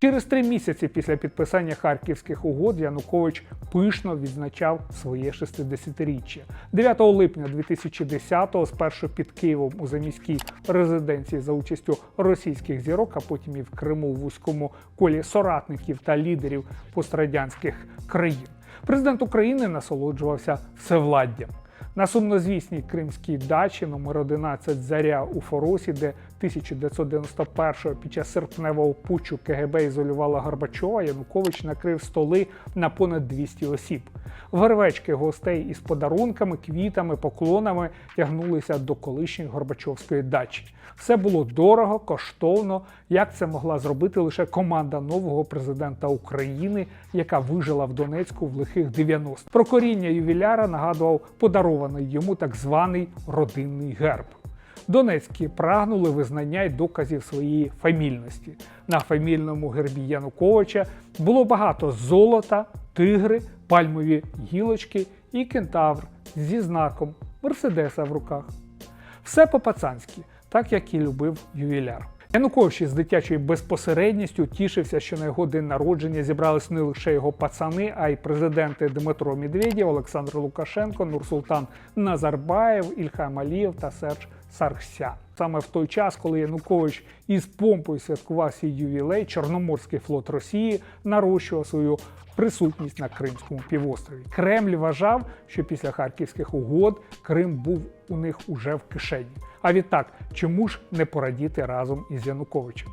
Через три місяці після підписання харківських угод Янукович пишно відзначав своє 60-річчя. 9 липня 2010-го спершу під Києвом у заміській резиденції за участю російських зірок, а потім і в Криму в вузькому колі соратників та лідерів пострадянських країн. Президент України насолоджувався всевладдям. На сумнозвісній кримській дачі номер 11 Заря у Форосі, де 1991-го під час серпневого путчу КГБ ізолювала Горбачова, Янукович накрив столи на понад 200 осіб. Вервечки гостей із подарунками, квітами, поклонами тягнулися до колишньої Горбачовської дачі. Все було дорого, коштовно, як це могла зробити лише команда нового президента України, яка вижила в Донецьку в лихих 90-х. Про коріння ювіляра нагадував подарований йому так званий родинний герб. Донецькі прагнули визнання й доказів своєї фамільності. На фамільному гербі Януковича було багато золота, тигри, пальмові гілочки і кентавр зі знаком Мерседеса в руках. Все по-пацанськи, так як і любив ювіляр. Янукович із дитячою безпосередністю тішився, що на його день народження зібрались не лише його пацани, а й президенти Дмитро Медведєв, Олександр Лукашенко, Нурсултан Назарбаєв, Ільхам Алієв та Серж Саргсян. Саме в той час, коли Янукович із помпою святкував свій ювілей, Чорноморський флот Росії нарощував свою присутність на Кримському півострові. Кремль вважав, що після харківських угод Крим був у них уже в кишені. А відтак, чому ж не порадіти разом із Януковичем?